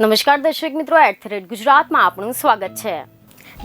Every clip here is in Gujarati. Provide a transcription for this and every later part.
નમસ્કાર દર્શક મિત્રો એટ ગુજરાતમાં આપનું સ્વાગત છે.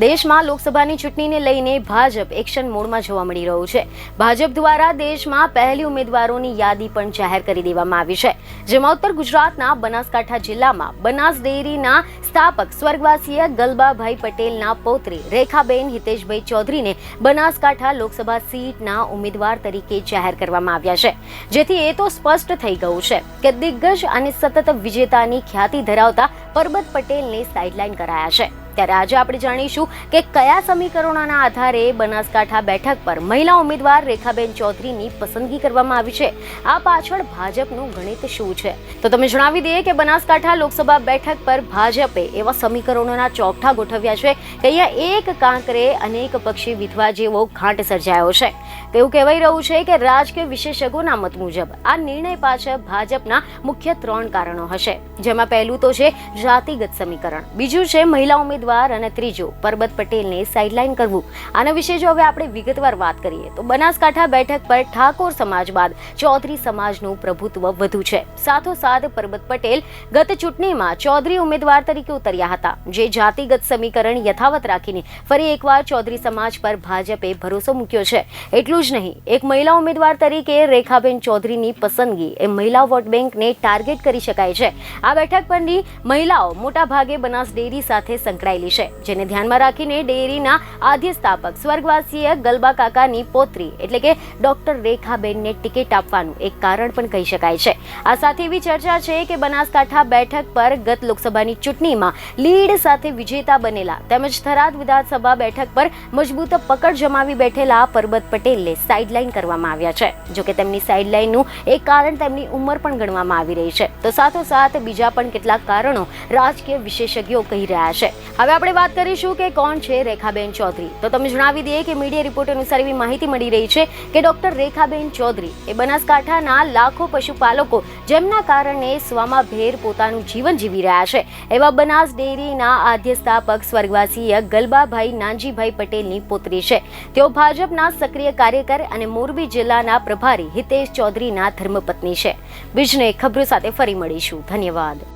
દેશમાં લોકસભાની ચૂંટણીને લઈને ભાજપ એક્શન મોડમાં જોવા મળી રહ્યું છે. ભાજપ દ્વારા દેશમાં પહેલી ઉમેદવારોની યાદી પણ જાહેર કરી દેવામાં આવી છે. જેમાં ઉત્તર ગુજરાતના બનાસકાંઠા જિલ્લામાં બનાસ ડેરીના સ્થાપક સ્વર્ગવાસીય ગલબાભાઈ પટેલના પૌત્રી રેખાબેન હિતેશભાઈ ચૌધરીને બનાસકાંઠા લોકસભા સીટના ઉમેદવાર તરીકે જાહેર કરવામાં આવ્યા છે. જેથી એ તો સ્પષ્ટ થઈ ગયું છે કે દિગ્ગજ અને સતત વિજેતાની ખ્યાતિ ધરાવતા પરબત પટેલને સાઇડલાઇન કરાયા છે. ત્યારે આજે આપણે જાણીશું કે કયા સમીકરણોના આધારે બનાસકાંઠા બેઠક પર મહિલા ઉમેદવાર રેખાબેન ચૌધરીની પસંદગી કરવામાં આવી છે. આ પાછળ ભાજપનું ગણિત શું છે? તો તમે જણાવી દઈએ કે બનાસકાંઠા લોકસભા બેઠક પર ભાજપે એવા સમીકરણોના ચોકઠા ગોઠવ્યા છે કે અહીંયા એક કાંકરે અનેક પક્ષી વિધવા જેવો ઘાટ સર્જાયો છે. તેવું કહેવાઈ રહ્યું છે કે રાજકીય વિશેષજ્ઞોના મત મુજબ આ નિર્ણય પાછળ ભાજપના મુખ્ય ત્રણ કારણો હશે. જેમાં પહેલું તો છે જાતિગત સમીકરણ. બીજું છે મહિલા ઉમેદવાર અને ત્રીજો પરબત પટેલને સાઇડલાઇન કરવું. આના વિશે જો હવે આપણે વિગતવાર વાત કરીએ, તો બનાસકાંઠા બેઠક પર ઠાકોર સમાજ બાદ ચૌધરી સમાજનું પ્રભુત્વ વધુ છે. સાથોસાથ પરબત પટેલ ગત ચૂંટણીમાં ચૌધરી ઉમેદવાર તરીકે ઉતર્યા હતા, જે જાતિગત સમીકરણ યથાવત રાખીને ફરી એકવાર ચૌધરી સમાજ પર ભાજપે ભરોસો મૂક્યો છે. એટલું જ નહીં, એક મહિલા ઉમેદવાર તરીકે રેખાબેન ચૌધરીની પસંદગી એ મહિલા વોટ બેંકને ટાર્ગેટ કરી શકાય છે. આ બેઠક પરની મહિલાઓ મોટા ભાગે બનાસ ડેરી સાથે સંકળાયેલી છે, જેને ધ્યાનમાં રાખીને ડેરીના આદ્ય સ્વર્ગવાસીય ગલબા કાકાની પોત્રી, એટલે કે ડોક્ટર રેખાબેનને ટિકિટ આપવાનું એક કારણ પણ કહી શકાય છે. આ સાથે એવી ચર્ચા છે કે બનાસકાંઠા બેઠક પર ગત લોકસભાની ચૂંટણીમાં લીડ સાથે વિજેતા બનેલા તેમજ થરાદ વિધાનસભા બેઠક પર મજબૂત પકડ જમાવી બેઠેલા પરબત પટેલને સાઇડલાઇન કરવામાં આવ્યા છે. જોકે તેમની સાઇડલાઇનનું એક કારણ તેમની ઉંમર પણ ગણવામાં આવી રહી છે. તો સાથોસાથ બીજા પણ કેટલાક કારણો રાજકીય વિશેષજ્ઞો કહી રહ્યા છે. હવે આપણે વાત કરીશું કે કોણ છે રેખાબેન ચૌધરી. તો તમે જણાવી દઈએ કે મીડિયા રિપોર્ટ અનુસાર એવી માહિતી મળી રહી છે કે ડોક્ટર રેખાબેન ચૌધરી એ બનાસકાંઠાના લાખો પશુપાલકો જેમના કારણે સ્વમાભેર પોતાનું જીવન જીવી રહ્યા છે. એવા બનાસ ડેરીના આદ્ય સ્થાપક સ્વર્ગવાસીય ગલબાભાઈ નાનજીભાઈ પટેલની પુત્રી છે. તેઓ ભાજપના સક્રિય કાર્યકર અને મોરબી જિલ્લાના પ્રભારી હિતેશ ચૌધરીના ધર્મપત્ની છે. બીજને ખબરો સાથે ફરી મળીશું. ધન્યવાદ.